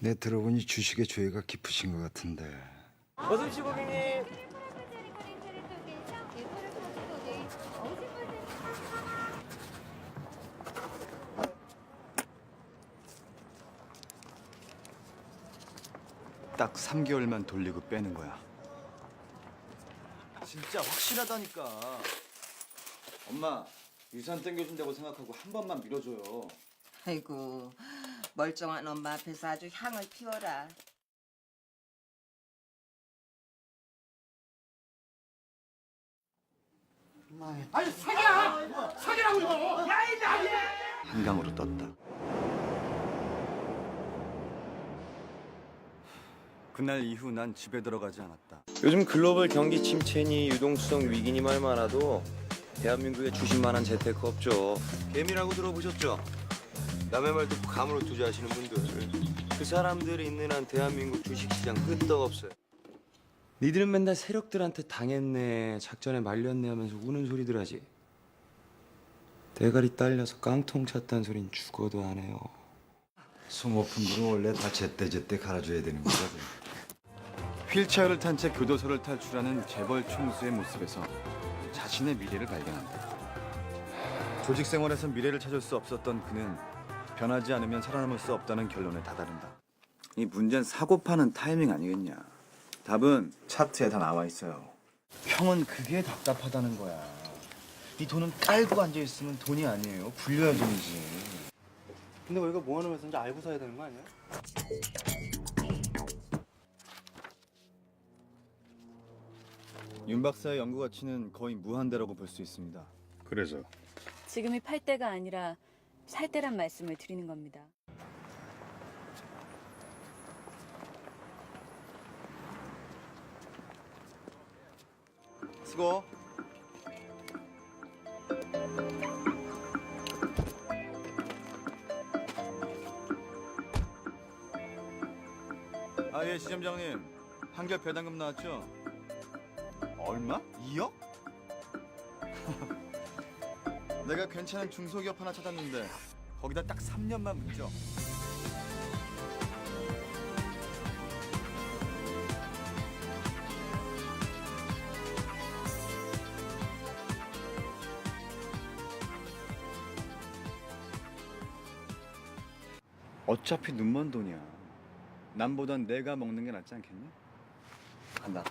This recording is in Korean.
내 들어보니 주식에 조예가 깊으신 것 같은데. 어서 오시 고객님. 딱 3개월만 돌리고 빼는 거야. 진짜 확실하다니까 엄마 유산 땡겨준다고 생각하고 한 번만 밀어줘요. 아이고 멀쩡한 엄마 앞에서 아주 향을 피워라. 한강으로 떴다. 그날 이후 난 집에 들어가지 않았다. 요즘 글로벌 경기 침체니 유동성 위기니 말 많아도 대한민국에 주식 만한 재테크 없죠. 개미라고 들어보셨죠? 남의 말 듣고 감으로 투자하시는 분들. 그 사람들이 있는 한 대한민국 주식시장 끄떡 없어요. 니들은 맨날 세력들한테 당했네, 작전에 말렸네 하면서 우는 소리들 하지. 대가리 딸려서 깡통 찼다는 소린 죽어도 안 해요. 소모품 들은 원래 다 제때 제때 갈아줘야 되는 거거든 휠체어를 탄 채 교도소를 탈출하는 재벌 총수의 모습에서 자신의 미래를 발견한다. 조직 생활에서 미래를 찾을 수 없었던 그는 변하지 않으면 살아남을 수 없다는 결론에 다다른다. 이 문제는 사고 파는 타이밍 아니겠냐? 답은 차트에 다 나와 있어요. 형은 그게 답답하다는 거야. 이 돈은 깔고 앉아 있으면 돈이 아니에요. 굴려야 돈이지. 근데 우리가 뭐 하는 회사인지 알고 사야 되는 거 아니야? 윤 박사의 연구 가치는 거의 무한대라고 볼 수 있습니다. 그래서 지금이 팔 때가 아니라 살 때란 말씀을 드리는 겁니다. 수고. 아, 예, 지점장님. 한결 배당금 나왔죠? 얼마? 2억? 내가 괜찮은 중소기업 하나 찾았는데 거기다 딱 3년만 묻죠. 어차피 눈먼 돈이야. 남보단 내가 먹는 게 낫지 않겠니? 간다.